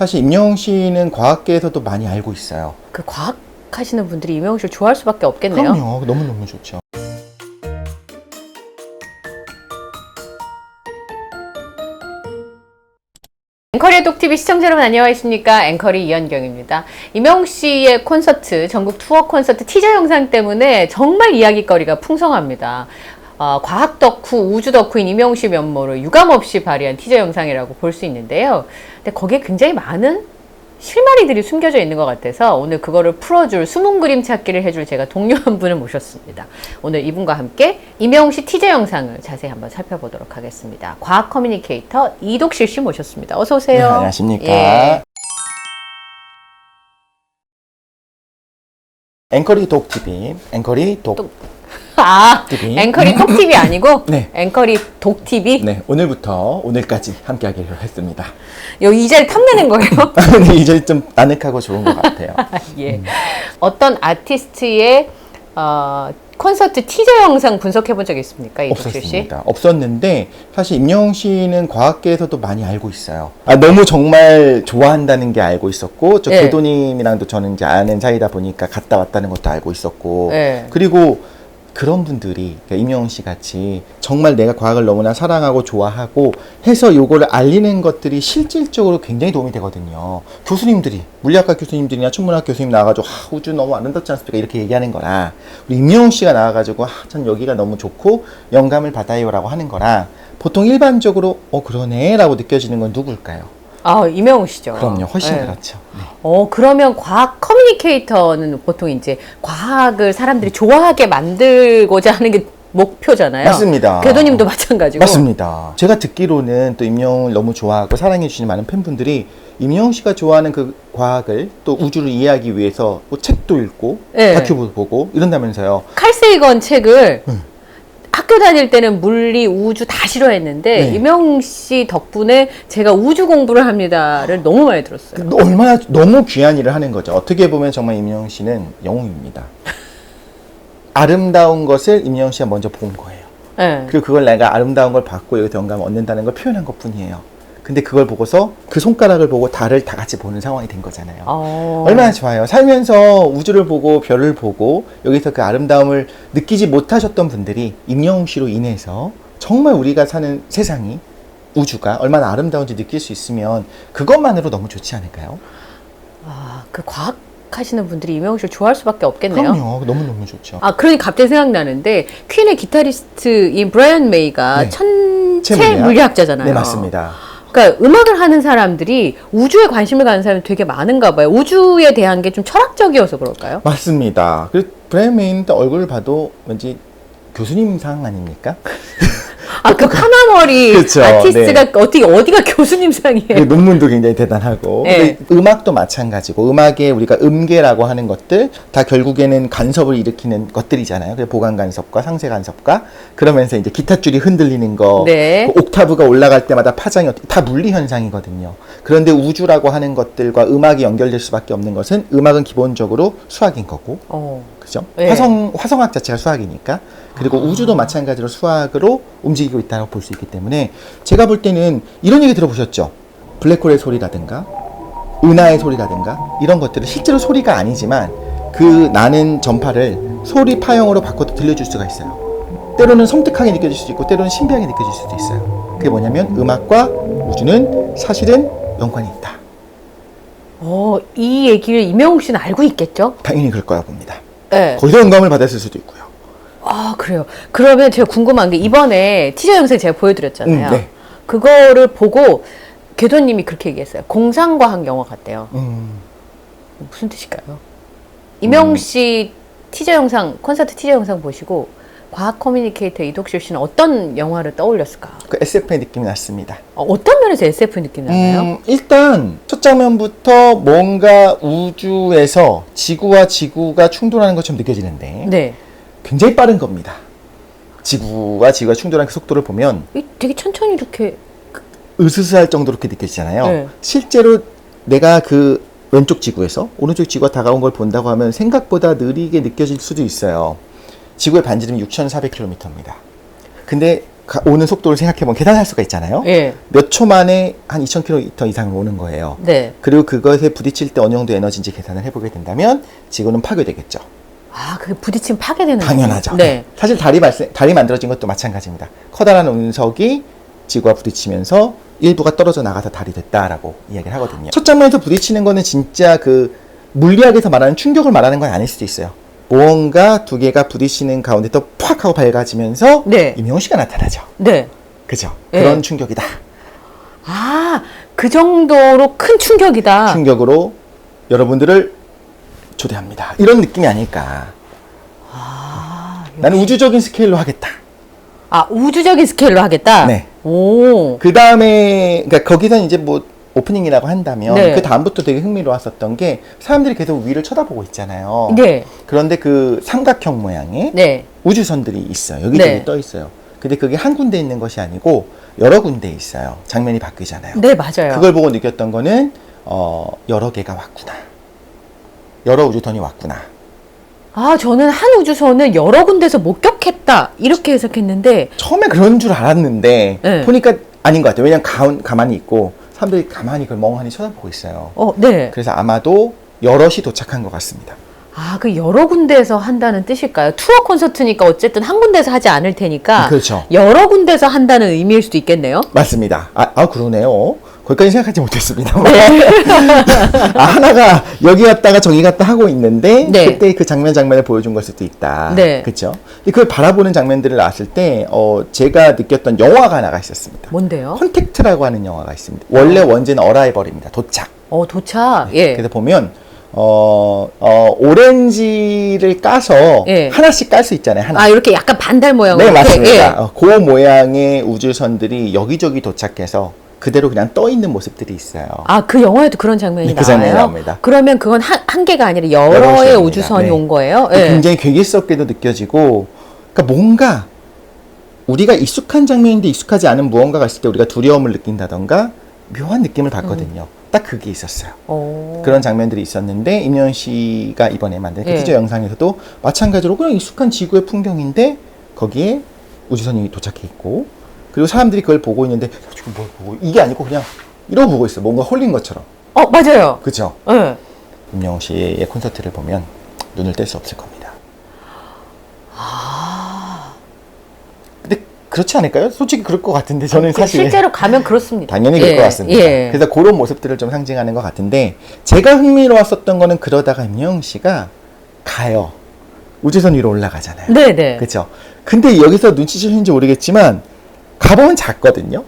사실 임영웅 씨는 과학계에서도 많이 알고 있어요. 그 과학 하시는 분들이 이명웅 씨를 좋아할 수밖에 없겠네요. 그럼요. 너무너무 좋죠. 앵커리의 독TV 시청자 여러분 안녕하십니까 앵커리 이현경입니다 이명웅 씨의 콘서트 전국 투어 콘서트 티저 영상 때문에 정말 이야기거리가 풍성합니다 어, 과학 덕후 우주 덕후인 이명웅 씨 면모를 유감없이 발휘한 티저 영상이라고 볼 수 있는데요 근데 거기에 굉장히 많은 실마리들이 숨겨져 있는 것 같아서 오늘 그거를 풀어줄 숨은 그림 찾기를 해줄 제가 동료 한 분을 모셨습니다. 오늘 이분과 함께 이명웅 씨 티저 영상을 자세히 한번 살펴보도록 하겠습니다. 과학 커뮤니케이터 이독실 씨 모셨습니다. 어서 오세요. 네, 안녕하십니까. 예. 앵커리 독 TV, 앵커리 독 독. 아, TV. 앵커리 톡 TV 아니고 네. 앵커리 독 TV. 네, 오늘부터 오늘까지 함께 하기로 했습니다. 요 이자를 탐내는 거예요. 근데 이제 좀 나늑하고 좋은 것 같아요. 예. 어떤 아티스트의 어, 콘서트 티저 영상 분석해 본적 있습니까? 씨? 없었습니다. 없었는데 사실 임영웅 씨는 과학계에서도 많이 알고 있어요. 아, 너무 정말 좋아한다는 게 알고 있었고 저 예. 궤도님이랑도 저는 이제 아는 사이다 보니까 갔다 왔다는 것도 알고 있었고 예. 그리고 그런 분들이 그러니까 임영웅 씨 같이 정말 내가 과학을 너무나 사랑하고 좋아하고 해서 요거를 알리는 것들이 실질적으로 굉장히 도움이 되거든요. 교수님들이 물리학과 교수님들이나 천문학 교수님 나와가지고 아, 우주 너무 아름답지 않습니까 이렇게 얘기하는 거라 우리 임영웅 씨가 나와가지고 아, 전 여기가 너무 좋고 영감을 받아요라고 하는 거라 보통 일반적으로 어 그러네라고 느껴지는 건 누굴까요? 아, 이명웅 씨죠. 그럼요, 훨씬 예. 그렇죠. 네. 어, 그러면 과학 커뮤니케이터는 보통 이제 과학을 사람들이 좋아하게 만들고자 하는 게 목표잖아요. 맞습니다. 궤도님도 마찬가지고. 맞습니다. 제가 듣기로는 또 임영웅을 너무 좋아하고 사랑해 주시는 많은 팬분들이 임영웅 씨가 좋아하는 그 과학을 또 우주를 이해하기 위해서 뭐 책도 읽고 네. 다큐도 보고 이런다면서요. 칼 세이건 책을 음. 학교 다닐 때는 물리, 우주 다 싫어했는데 네. 이명웅 씨 덕분에 제가 우주 공부를 합니다를 너무 많이 들었어요. 그 얼마나 너무 귀한 일을 하는 거죠. 어떻게 보면 정말 임영웅 씨는 영웅입니다. 아름다운 것을 임영웅 씨가 먼저 본 거예요. 예. 그리고 그걸 내가 아름다운 걸 받고 여기서 영감을 얻는다는 걸 표현한 것 뿐이에요. 근데 그걸 보고서 그 손가락을 보고 달을 다 같이 보는 상황이 된 거잖아요. 어. 얼마나 좋아요. 살면서 우주를 보고 별을 보고 여기서 그 아름다움을 느끼지 못하셨던 분들이 임영웅 씨로 인해서 정말 우리가 사는 세상이 우주가 얼마나 아름다운지 느낄 수 있으면 그것만으로 너무 좋지 않을까요? 아, 그 과학 하시는 분들이 이명웅 씨를 좋아할 수밖에 없겠네요. 그럼요. 너무너무 좋죠. 아, 그러니 갑자기 생각나는데 퀸의 기타리스트인 브라이언 메이가 네. 천체 물리학. 물리학자잖아요. 네, 맞습니다. 그러니까 음악을 하는 사람들이 우주에 관심을 가는 사람이 되게 많은가 봐요. 우주에 대한 게 좀 철학적이어서 그럴까요? 맞습니다. 그리고 브레인 메인 얼굴을 봐도 왠지 교수님상 아닙니까? 아, 그 카나머리 그쵸, 아티스트가 어떻게 어디가 교수님상이에요? 그 논문도 굉장히 대단하고 네. 음악도 마찬가지고 음악에 우리가 음계라고 하는 것들 다 결국에는 간섭을 일으키는 것들이잖아요. 그래서 보강 간섭과 상세 간섭과 그러면서 이제 기타 줄이 흔들리는 거, 네. 그 옥타브가 올라갈 때마다 파장이 다 물리 현상이거든요. 그런데 우주라고 하는 것들과 음악이 연결될 수밖에 없는 것은 음악은 기본적으로 수학인 거고 어. 그죠? 네. 화성 화성학 자체가 수학이니까 그리고 우주도 마찬가지로 수학으로 움직이고 있다고 볼 수 있기 때문에 제가 볼 때는 이런 얘기 들어보셨죠? 블랙홀의 소리라든가 은하의 소리라든가 이런 것들은 실제로 소리가 아니지만 그 나는 전파를 소리 파형으로 바꿔도 들려줄 수가 있어요. 때로는 섬뜩하게 느껴질 수도 있고 때로는 신비하게 느껴질 수도 있어요. 그게 뭐냐면 음악과 우주는 사실은 연관이 있다. 어, 이 얘기를 이명웅 씨는 알고 있겠죠? 당연히 그럴 거라 봅니다. 네. 거기서 영감을 받았을 수도 있고요. 아, 그래요. 그러면 제가 궁금한 게 이번에 티저 영상 제가 보여드렸잖아요. 음, 네. 그거를 보고 궤도님이 그렇게 얘기했어요. 공상과학 영화 같대요. 음. 무슨 뜻일까요? 이명웅 음. 씨 티저 영상, 콘서트 티저 영상 보시고 과학 커뮤니케이터 이독실 씨는 어떤 영화를 떠올렸을까? 그 SF의 느낌이 났습니다. 어, 어떤 면에서 SF 느낌 나나요? 음, 일단 첫 장면부터 뭔가 우주에서 지구와 지구가 충돌하는 것처럼 느껴지는데 네. 굉장히 빠른 겁니다. 지구와 지구가 충돌하는 그 속도를 보면 이 되게 천천히 이렇게 으스스할 정도로 그렇게 느껴지잖아요. 네. 실제로 내가 그 왼쪽 지구에서 오른쪽 지구가 다가온 걸 본다고 하면 생각보다 느리게 느껴질 수도 있어요. 지구의 반지름이 6,400km입니다. 근데 가- 오는 속도를 생각해보면 계산할 수가 있잖아요. 예. 몇 초 만에 한 2,000km 이상을 오는 거예요. 네. 그리고 그것에 부딪힐 때 어느 정도 에너지인지 계산을 해보게 된다면 지구는 파괴되겠죠. 아, 그 부딪히면 파괴되는 당연하죠. 네. 사실 달이 발생, 달이 만들어진 것도 마찬가지입니다. 커다란 운석이 지구와 부딪히면서 일부가 떨어져 나가서 달이 됐다라고 이야기를 하거든요. 첫 장면에서 부딪히는 거는 진짜 그 물리학에서 말하는 충격을 말하는 건 아닐 수도 있어요. 무언가 두 개가 부딪히는 가운데 또 팍 하고 밝아지면서 네. 이명호 씨가 나타나죠. 네. 그죠? 네. 그런 충격이다. 아, 그 정도로 큰 충격이다. 충격으로 여러분들을 초대합니다. 이런 느낌이 아닐까. 아, 나는 우주적인 스케일로 하겠다. 아, 우주적인 스케일로 하겠다? 네. 오. 그 다음에 그러니까 거기서 이제 뭐 오프닝이라고 한다면 네. 그 다음부터 되게 흥미로웠었던 게 사람들이 계속 위를 쳐다보고 있잖아요. 네. 그런데 그 삼각형 모양의 네. 우주선들이 있어요. 여기저기 네. 떠 있어요. 근데 그게 한 군데 있는 것이 아니고 여러 군데 있어요. 장면이 바뀌잖아요. 네, 맞아요. 그걸 보고 느꼈던 거는 어, 여러 개가 왔구나. 여러 우주선이 왔구나. 아, 저는 한 우주선을 여러 군데서 목격했다. 이렇게 해석했는데, 처음에 그런 줄 알았는데 네. 보니까 아닌 것 같아요. 왜냐면 가, 가만히 있고 사람들이 가만히 그걸 멍하니 쳐다보고 있어요. 어, 네. 그래서 아마도 여럿이 도착한 것 같습니다. 아, 그 여러 군데에서 한다는 뜻일까요? 투어 콘서트니까 어쨌든 한 군데서 하지 않을 테니까. 그렇죠. 여러 군데서 한다는 의미일 수도 있겠네요. 맞습니다. 아, 아 그러네요. 거기까지 생각하지 못했습니다. 네. 아, 하나가 여기 갔다가 저기 갔다 하고 있는데 네. 그때 그 장면 장면을 보여준 걸 수도 있다. 네. 그렇죠. 그걸 바라보는 장면들을 나왔을 때 어, 제가 느꼈던 영화가 나가 있었습니다. 뭔데요? 컨택트라고 하는 영화가 있습니다. 원래 원제는 어라이벌입니다. 도착. 어, 도착. 예. 그래서 보면 어, 어, 오렌지를 까서 예. 하나씩 깔 수 있잖아요. 하나. 아, 이렇게 약간 반달 모양으로. 네, 맞습니다. 예. 어, 그 모양의 우주선들이 여기저기 도착해서 그대로 그냥 떠 있는 모습들이 있어요. 아, 그 영화에도 그런 장면이 네, 그 나와요? 장면이 나옵니다. 그러면 그건 한, 한 개가 아니라 여러의 여러. 우주선이 네. 온 거예요? 예. 굉장히 괴기스럽게도 느껴지고, 그러니까 뭔가 우리가 익숙한 장면인데 익숙하지 않은 무언가가 있을 때 우리가 두려움을 느낀다던가 묘한 느낌을 받거든요. 딱 그게 있었어요. 어. 그런 장면들이 있었는데 임현 씨가 이번에 만든 그 예. 티저 영상에서도 마찬가지로 그냥 익숙한 지구의 풍경인데 거기에 우주선이 도착해 있고 그리고 사람들이 그걸 보고 있는데 지금 뭘 보고 이게 아니고 그냥 이러고 보고 있어. 뭔가 홀린 것처럼. 어, 맞아요. 그죠? 예. 임영웅 씨의 콘서트를 보면 눈을 뗄 수 없을 겁니다. 근데 그렇지 않을까요? 솔직히 그럴 것 같은데 저는 그 사실 실제로 가면 그렇습니다. 당연히 그럴 예, 것 같습니다. 예. 그래서 그런 모습들을 좀 상징하는 것 같은데 제가 흥미로웠었던 거는 그러다가 임영웅 씨가 가요. 우주선 위로 올라가잖아요. 네, 네. 그렇죠. 근데 여기서 눈치채셨는지 모르겠지만 가보면 작거든요.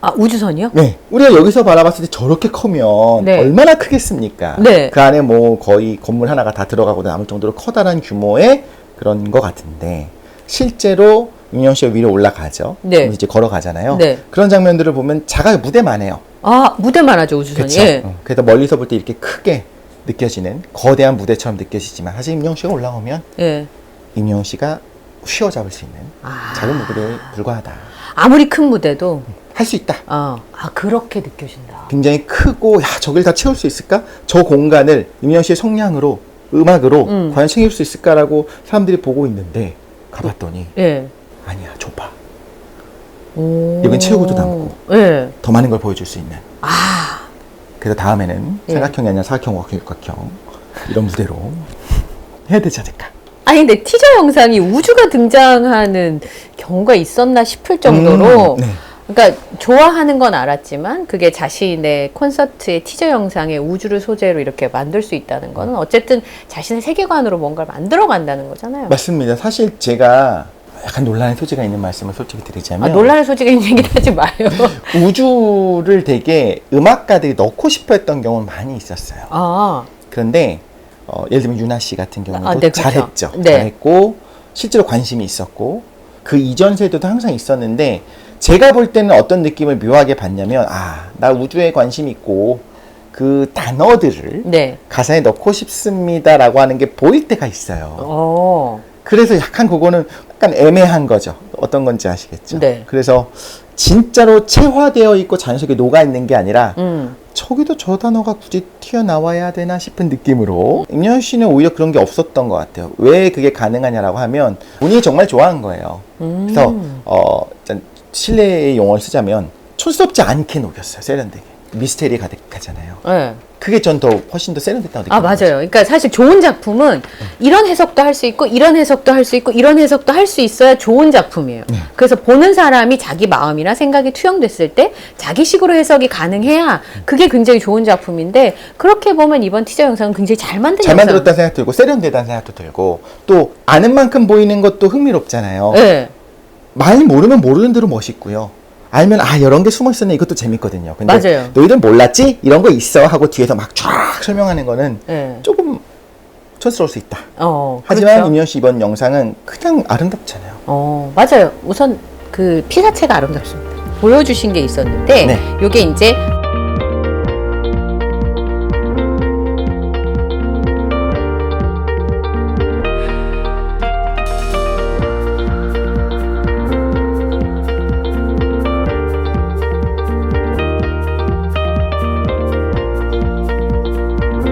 아, 우주선이요? 네. 우리가 여기서 바라봤을 때 저렇게 커면 네. 얼마나 크겠습니까? 네. 그 안에 뭐 거의 건물 하나가 다 들어가고 남을 정도로 커다란 규모의 그런 것 같은데 실제로 윤영 씨가 위로 올라가죠. 네. 이제 걸어가잖아요. 네. 그런 장면들을 보면 작아요. 무대만 해요. 아, 무대만 하죠, 우주선이. 그렇죠. 예. 어, 그래서 멀리서 볼 때 이렇게 크게 느껴지는 거대한 무대처럼 느껴지지만 사실 임영 씨가 올라오면 예. 임영 씨가 휘어잡을 수 있는 아. 작은 무대에 불과하다. 아무리 큰 무대도 할 수 있다. 어, 아, 그렇게 느껴진다. 굉장히 크고 야 저길 다 채울 수 있을까? 저 공간을 임영 씨의 성량으로 음악으로 음. 과연 챙길 수 있을까라고 사람들이 보고 있는데 가봤더니 예. 아니야 좁아 오. 여긴 채우고도 남고. 예. 더 많은 걸 보여줄 수 있는 아. 그래서 다음에는 예. 삼각형이 아니라 사각형 육각형 이런 무대로 해야 되지 않을까 아니, 근데 티저 영상이 우주가 등장하는 경우가 있었나 싶을 정도로. 음, 네. 그러니까 좋아하는 건 알았지만 그게 자신의 콘서트의 티저 영상에 우주를 소재로 이렇게 만들 수 있다는 거는 어쨌든 자신의 세계관으로 뭔가를 만들어 간다는 거잖아요. 맞습니다 사실 제가 약간 논란의 소지가 있는 말씀을 솔직히 드리자면 아, 논란의 소지가 있는 얘기를 하지 마요. 우주를 되게 음악가들이 넣고 싶어 했던 경우는 많이 있었어요 아, 그런데 어, 예를 들면 유나 씨 같은 경우도 아, 네, 그렇죠. 잘했죠. 네. 잘했고 실제로 관심이 있었고 그 이전 세대도 항상 있었는데 제가 볼 때는 어떤 느낌을 묘하게 받냐면 아 나 우주에 관심 있고 그 단어들을 네. 가사에 넣고 싶습니다라고 하는 게 보일 때가 있어요. 어, 그래서 약간 그거는 약간 애매한 거죠. 어떤 건지 아시겠죠? 네. 그래서 진짜로 체화되어 있고 자연 속에 녹아 있는 게 아니라 음, 저기도 저 단어가 굳이 튀어나와야 되나 싶은 느낌으로 임현 씨는 오히려 그런 게 없었던 것 같아요. 왜 그게 가능하냐라고 하면 본인이 정말 좋아한 거예요. 그래서 어, 실내의 용어를 쓰자면 촌스럽지 않게 녹였어요. 세련되게. 미스테리 가득하잖아요. 네. 그게 전 더 훨씬 더 세련됐다고 느껴요. 아, 맞아요. 그러니까 사실 좋은 작품은 이런 해석도 할 수 있고, 이런 해석도 할 수 있고, 이런 해석도 할 수 있어야 좋은 작품이에요. 그래서 보는 사람이 자기 마음이나 생각이 투영됐을 때 자기식으로 해석이 가능해야 그게 굉장히 좋은 작품인데, 그렇게 보면 이번 티저 영상은 굉장히 잘 만든 잘 영상. 만들었다는 생각 들고 세련되다는 생각도 들고 또 아는 만큼 보이는 것도 흥미롭잖아요. 네. 많이 모르면 모르는 대로 멋있고요. 알면 아 이런 게 숨어 있었네 이것도 재밌거든요. 근데 맞아요. 너희들 몰랐지? 이런 거 있어 하고 뒤에서 막 쫙 설명하는 거는 네. 조금 촌스러울 수 있다. 어, 하지만 그렇죠. 임현 씨 이번 영상은 그냥 아름답잖아요. 어, 맞아요. 우선 그 피사체가 아름답습니다. 보여주신 게 있었는데, 네. 요게 이제